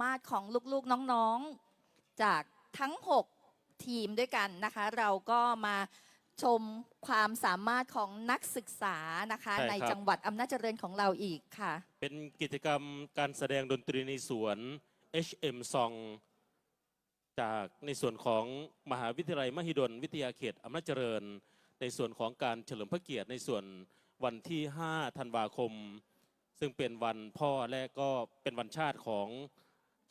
ามารถของลูกๆน้องๆจากทั้ง 6 ทีมด้วยกันนะคะ เราก็มาชมความสามารถของนักศึกษานะคะ ใช่ครับ ในจังหวัดอำนาจเจริญของเราอีกค่ะ เป็นกิจกรรมการแสดงดนตรีในสวน HM Song จากในส่วนของมหาวิทยาลัยมหิดล วิทยาเขตอำนาจเจริญ ในส่วนของการเฉลิมพระเกียรติในส่วนวันที่ 5 ธันวาคม ซึ่งเป็นวันพ่อและก็เป็นวันชาติของ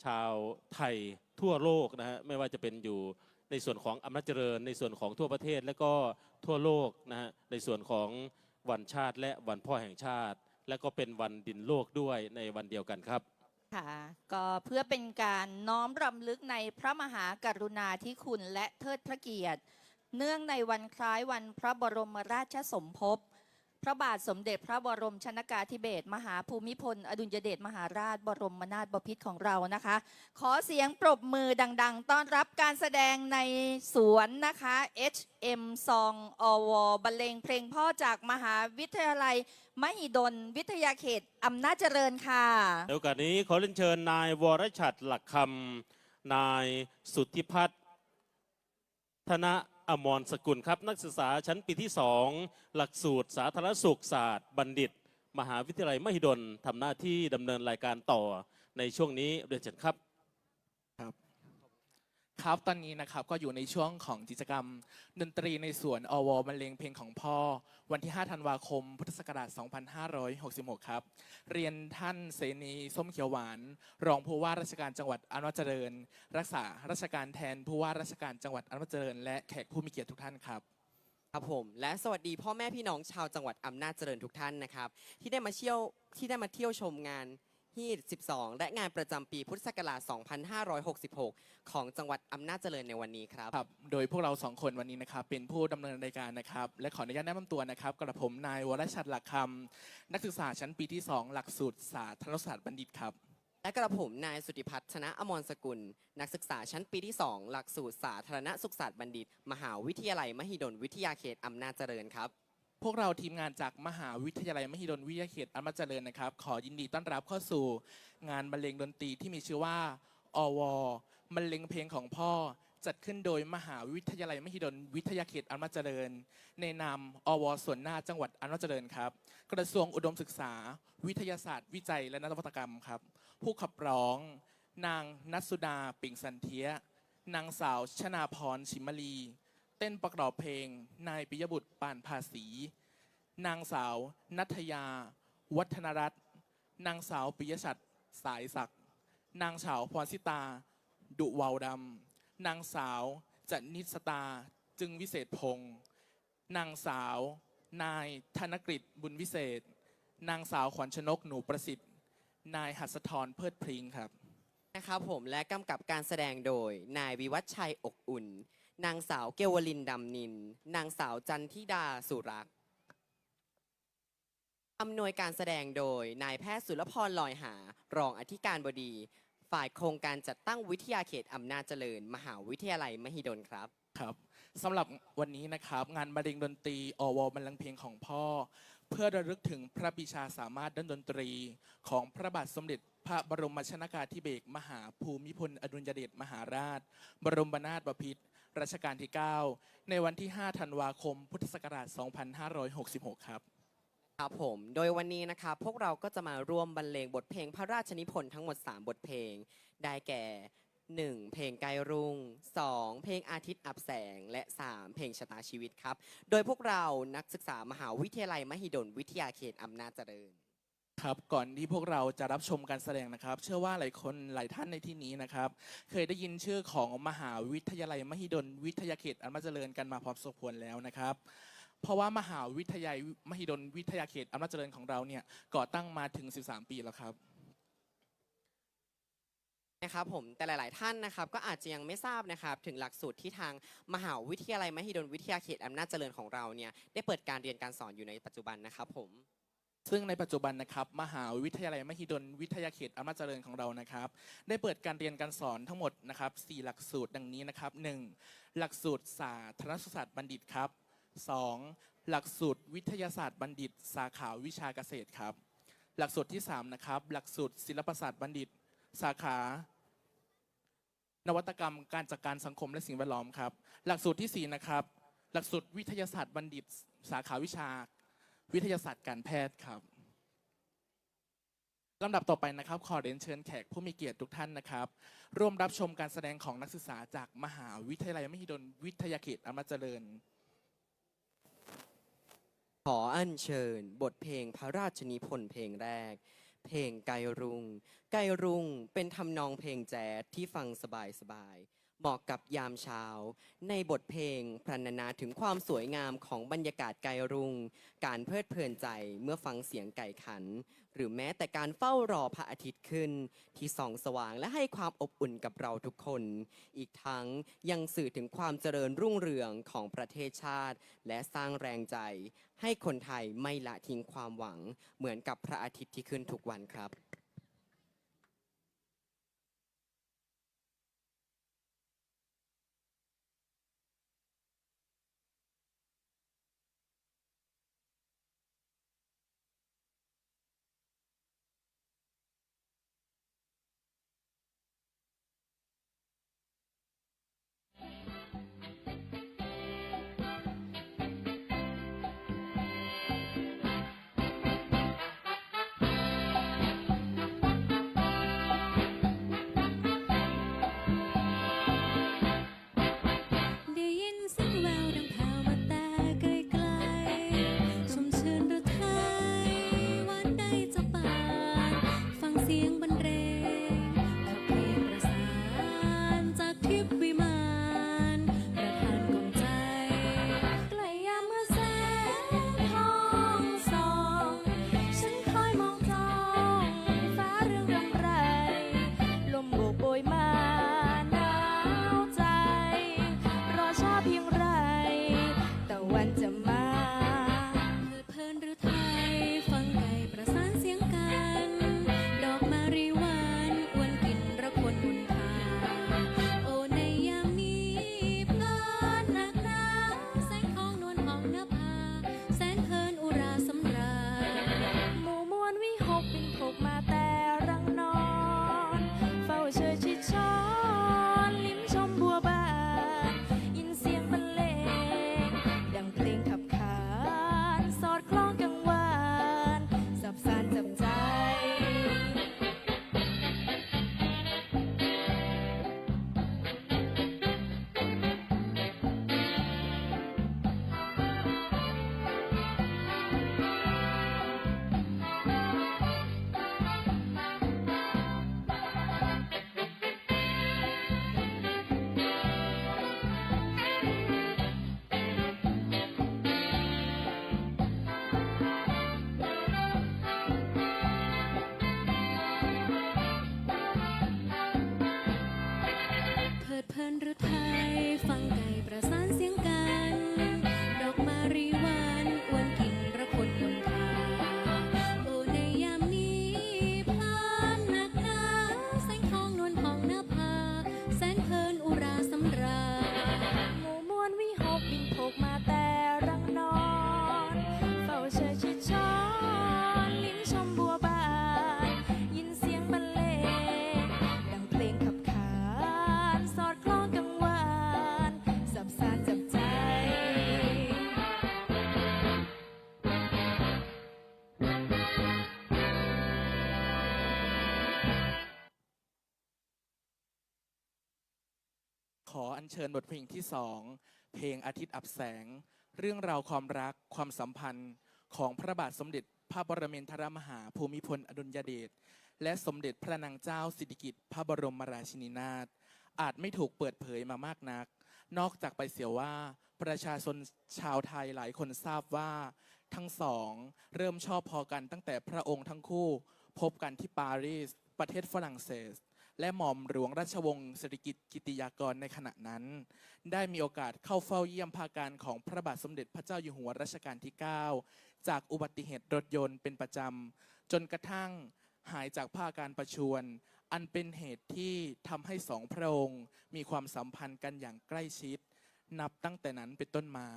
ชาวไทยทั่วโลกนะฮะไม่ว่าจะเป็นอยู่ในส่วนของอำนาจเจริญ ในส่วนของทั่วประเทศและก็ทั่วโลกนะฮะในส่วนของวันชาติและวันพ่อแห่งชาติ และก็เป็นวันดินโลกด้วยในวันเดียวกันครับค่ะก็เพื่อเป็นการน้อมรำลึกในพระมหากรุณาธิคุณและเทิดพระเกียรติ เนื่องในวันคล้ายวันพระบรมราชสมภพ พระบาทสมเด็จพระบรมชนากาธิเบศรมหาภูมิพล อดุลยเดชมหาราชบรมนาถบพิตรของเรานะคะ ขอเสียงปรบมือดัง ๆ ต้อนรับการแสดงในสวนนะคะ HM Song อวบรรเลงเพลงพ่อจากมหาวิทยาลัย มหิดล วิทยาเขตอำนาจเจริญค่ะในโอกาสนี้ขอเรียนเชิญนายวรชัดหลักคำนายสุทธิพัฒน์ธนะ อมรสกุลครับ นักศึกษาชั้นปีที่สองหลักสูตรสาธารณสุขศาสตร์บัณฑิต มหาวิทยาลัยมหิดลทำหน้าที่ดำเนินรายการต่อในช่วงนี้เรียนเชิญครับ ครับตอนนี้นะครับก็อยู่ในช่วงของกิจกรรม ดนตรีในสวนอวบรรเลงเพลงของพ่อ วันที่ 5 ธันวาคม พุทธศักราช 2566 ครับ เรียนท่านเสนีส้มเขียวหวาน รองผู้ว่าราชการจังหวัดอำนาจเจริญ รักษาราชการแทนผู้ว่าราชการจังหวัดอำนาจเจริญ และแขกผู้มีเกียรติทุกท่านครับครับผมและสวัสดีพ่อแม่พี่น้องชาวจังหวัดอำนาจเจริญทุกท่านนะครับ ที่ได้มาเที่ยวที่ได้มาเที่ยวชมงาน ฮีด12 และงานประจำปีพุทธศักราช 2566 ของจังหวัดอำนาจเจริญในวันนี้ครับ ครับ โดยพวกเราสองคนวันนี้นะครับเป็นผู้ดำเนินรายการนะครับ และขออนุญาตแนะนำตัวนะครับกระผมนายวรชัดหลักคำนักศึกษาชั้นปีที่ 2 หลักสูตรสาธารณศาสตร์บัณฑิตครับ และกระผมนายสุติพัฒน์ชนะอมรสกุล นักศึกษาชั้นปีที่ 2 หลักสูตรสาธารณสุขศาสตร์บัณฑิต มหาวิทยาลัยมหิดลวิทยาเขตอำนาจเจริญครับ พวกเราทีมงานจากมหาวิทยาลัยมหิดลวิทยาเขตอำนาจเจริญนะครับ ขอยินดีต้อนรับเข้าสู่ งานบรรเลงดนตรีที่มีชื่อว่าอวบรรเลงเพลงของพ่อ จัดขึ้นโดยมหาวิทยาลัยมหิดลวิทยาเขตอำนาจเจริญ ในนามอวส่วนหน้าจังหวัดอำนาจเจริญครับ กระทรวงอุดมศึกษา วิทยาศาสตร์ วิจัยและนวัตกรรมครับ ผู้ขับร้อง นางนัสสุดาปิ่งสันเทียนางสาวชนาพรชิมลี เต้นประกอบเพลง นายปิยบุตรปานภาษี นางสาว นัทยา วัฒนรัตน์นางสาวปิยชัดสายศักดิ์นางสาวพรสิตา ดุวาวดำนางสาวจนิสตาจึงวิเศษพงศ์นางสาว นายธนกฤษบุญวิเศษ นางสาวขวัญชนกหนูประสิทธิ์ นายหัสธรเพิดพริงครับ นะครับผมและกำกับการแสดงโดยนายวิวัฒชัยอกอุ่น นางสาวเกวลินดำนิน นางสาวจันทิดาสุรักษ์อำนวยการแสดงโดยนายแพทย์สุรพรลอยหา รองอธิการบดี ฝ่ายโครงการจัดตั้งวิทยาเขตอำนาจเจริญ มหาวิทยาลัยมหิดลครับ ครับสำหรับวันนี้นะครับ งานบรรเลงดนตรีอวบรรเลงเพลงของพ่อ เพื่อระลึกถึงพระบิชาสามารถด้านดนตรี ของพระบาทสมเด็จพระบรมชนากาธิเบศรมหาภูมิพลอดุลยเดชมหาราช บรมนาถบพิตร รัชกาลที่ 9 ในวันที่ 5 ธันวาคม พุทธศักราช 2566 ครับ ครับผม โดยวันนี้นะครับพวกเราก็จะมาร่วมบรรเลงบทเพลงพระราชนิพนธ์ทั้งหมด 3 บทเพลง ได้แก่ 1. เพลงไกลรุ่ง 2. เพลงอาทิตย์อับแสง และ 3. เพลงชะตาชีวิตครับ โดยพวกเรานักศึกษามหาวิทยาลัยมหิดลวิทยาเขตอำนาจเจริญ ครับก่อนที่พวกเราจะรับชมการแสดงนะครับ เชื่อว่าหลายคนหลายท่านในที่นี้นะครับ เคยได้ยินชื่อของมหาวิทยาลัยมหิดลวิทยาเขตอำนาจเจริญกันมาพอสมควรแล้วนะครับ เพราะว่ามหาวิทยาลัยมหิดลวิทยาเขตอำนาจเจริญของเราเนี่ยก่อตั้งมาถึง 13 ปีแล้วครับ นะครับผมแต่หลาย ๆ ท่านนะครับก็อาจจะยังไม่ทราบนะครับถึงหลักสูตรที่ทางมหาวิทยาลัยมหิดลวิทยาเขตอำนาจเจริญของเราเนี่ยได้เปิดการเรียนการสอนอยู่ในปัจจุบันนะครับผม ซึ่งในปัจจุบันนะครับมหาวิทยาลัยมหิดลวิทยาเขตอำนาจเจริญของเรานะครับ ได้เปิดการเรียนการสอนทั้งหมดนะครับ4หลักสูตรดังนี้นะครับ 1. หลักสูตรสาธารณศาสตร์บัณฑิตครับ 2. หลักสูตรวิทยาศาสตร์บัณฑิต สาขาวิชาเกษตรครับ หลักสูตรที่3นะครับหลักสูตรศิลปศาสตร์บัณฑิต สาขา นวัตกรรมการจัดการสังคมและสิ่งแวดล้อมครับ หลักสูตรที่4นะครับหลักสูตรวิทยาศาสตร์บัณฑิต สาขาวิชา วิทยาศาสตร์การแพทย์ครับลำดับต่อไปนะครับ ขอเรียนเชิญแขกผู้มีเกียรติทุกท่านนะครับ ร่วมรับชมการแสดงของนักศึกษาจากมหาวิทยาลัยมหิดลวิทยาเขตอำนาจเจริญ ขออัญเชิญบทเพลงพระราชนิพนธ์เพลงแรก เพลงไกรุง ไกรุงเป็นทำนองเพลงแจ๊สที่ฟังสบายสบายๆ เหมาะกับยามเช้า ในบทเพลงพรรณนาถึงความสวยงามของบรรยากาศไกรุง การเพลิดเพลินใจเมื่อฟังเสียงไก่ขัน หรือแม้แต่การเฝ้ารอพระอาทิตย์ขึ้น ที่ส่องสว่างและให้ความอบอุ่นกับเราทุกคน อีกทั้งยังสื่อถึงความเจริญรุ่งเรืองของประเทศชาติ และสร้างแรงใจ ให้คนไทยไม่ละทิ้งความหวัง เหมือนกับพระอาทิตย์ที่ขึ้นทุกวันครับ เพลิดเพลินหรือทย ขออัญเชิญบทเพลงที่สองเพลงอาทิตย์อับแสง เรื่องราวความรักความสัมพันธ์ ของพระบาทสมเด็จพระบรมเทรมหาภูมิพลอดุลยเดชและสมเด็จพระนางเจ้าสิริกิติ์พระบรมราชินีนาถอาจไม่ถูกเปิดเผยมามากนัก นอกจากไปเสียว่า ประชาชนชาวไทยหลายคนทราบว่า ทั้งสอง เริ่มชอบพอกันตั้งแต่พระองค์ทั้งคู่ พบกันที่ปารีส ประเทศฝรั่งเศส และหม่อมหลวงราชวงศ์สิริกิติ์กิติยากรในขณะนั้น ได้มีโอกาสเข้าเฝ้าเยี่ยมภาการของพระบาทสมเด็จพระเจ้าอยู่หัวรัชกาลที่ 9 จากอุบัติเหตุรถยนต์เป็นประจำ จนกระทั่งหายจากภาการประชวรอันเป็นเหตุที่ทำให้สองพระองค์มีความสัมพันธ์กันอย่างใกล้ชิด นับตั้งแต่นั้นเป็นต้นมา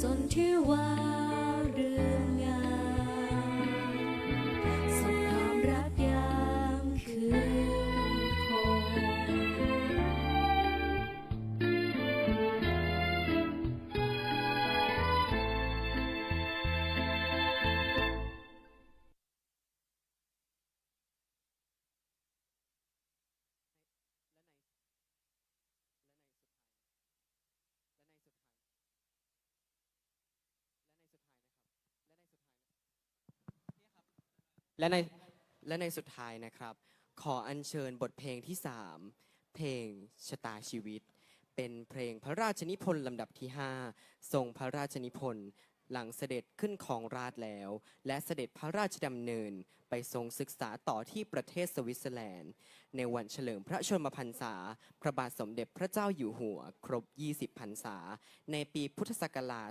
จวบจนที่ว่า และในและในสุดท้ายนะครับ ขออัญเชิญบทเพลงที่ 3 เพลงชะตาชีวิต เป็นเพลงพระราชนิพนธ์ลำดับที่ 5 ทรงพระราชนิพนธ์หลังเสด็จขึ้นของราชแล้ว และเสด็จพระราชดำเนินไปทรงศึกษาต่อที่ประเทศสวิตเซอร์แลนด์ ในวันเฉลิมพระชนมพรรษา พระบาทสมเด็จพระเจ้าอยู่หัว ครบ 20 พรรษา ในปีพุทธศักราช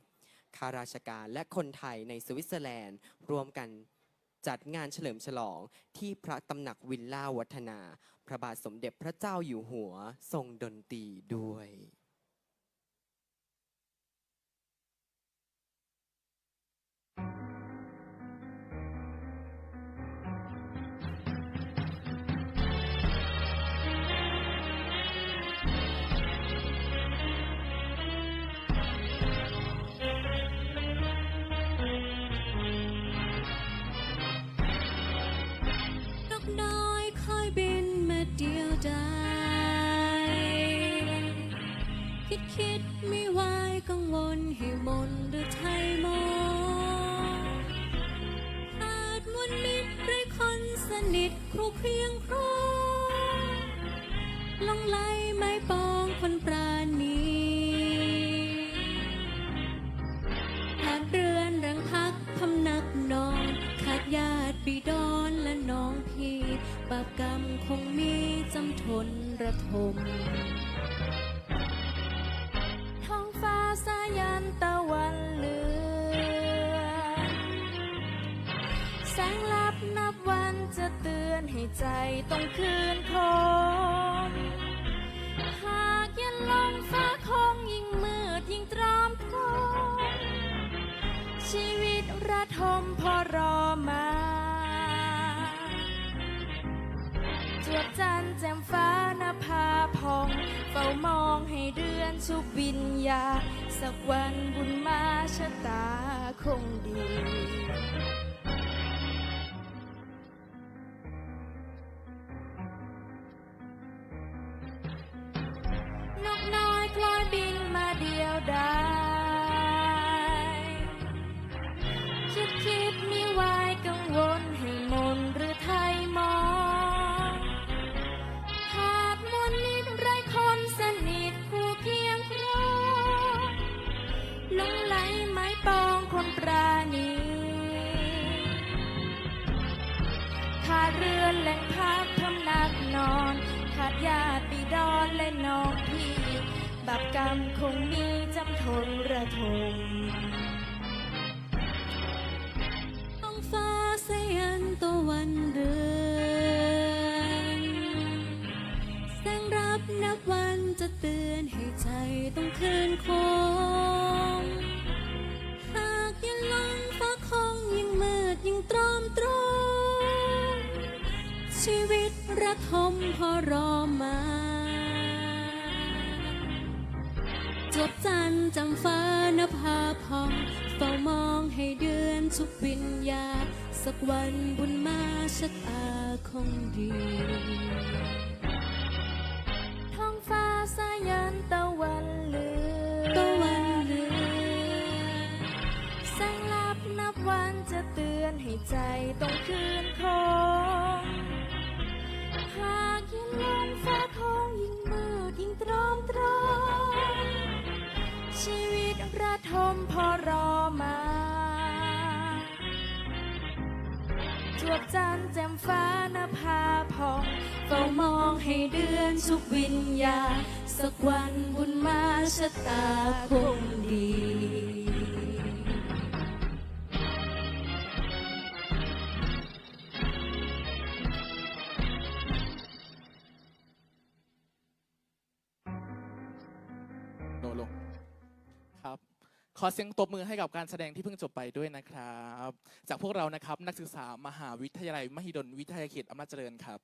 2490 ข้าราชการ และคนไทยในสวิตเซอร์แลนด์ร่วมกันจัดงานเฉลิมฉลองที่พระตำหนักวิลล่าวัฒนา พระบาทสมเด็จพระเจ้าอยู่หัวทรงดนตรีด้วย คิดไม่วายกังวลให้มนหรือไทยมองขาดมวลมิตรไรคนสนิทครูเคียงครูลงไหลไม้ปองคนปรา เดือนชุบวิญญา สักวันบุญมาชะตาคงดี ต้องคืนคงหากยังลงฟ้าคงยิ่งมืดยิ่งตรอมตรมชีวิตระทมพอรอมาจบจันทร์จำฟ้านภาพองเฝ้ามองให้เดือนทุกวิญญาสักวันบุญมาชะตาคงดี องฟ้าสายันตะวันเหลือตะวันเหลืองแสงลับนับวันจะเตือนให้ใจต้องคืนคงหากยิ่งลงฟ้าคงยิ่งมืดยิ่งตรอมตรอมชีวิตระทมพอรอมาจวบจันทร์แจ่มฟ้านภาพองเฝ้ามองให้เดือนสุขวิญญาณ สักวันบุญมาชะตาคงดีโนลงครับ ขอเสียงตบมือให้กับการแสดงที่เพิ่งจบไปด้วยนะครับ จากพวกเรานะครับนักศึกษามหาวิทยาลัยมหิดลวิทยาเขตอำนาจเจริญครับ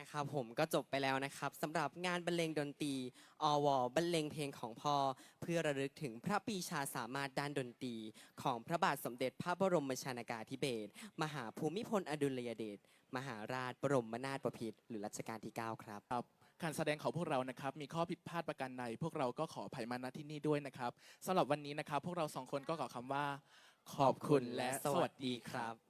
นะครับผมก็จบไปแล้วนะครับสำหรับงานบรรเลงดนตรีอวบรรเลงเพลงของพ่อเพื่อระลึกถึงพระปีชาสามารถด้านดนตรี ของพระบาทสมเด็จพระบรมชนากาธิเบศรมหาภูมิพลอดุลยเดชมหาราชบรมนาถบพิตรหรือรัชกาลที่ 9 ครับการแสดงของพวกเรานะครับมีข้อผิดพลาดประการใดพวกเราก็ขออภัยมาณที่นี่ด้วยนะครับสำหรับวันนี้นะครับ พวกเราสองคนก็ขอคำว่า ขอบคุณและสวัสดีครับ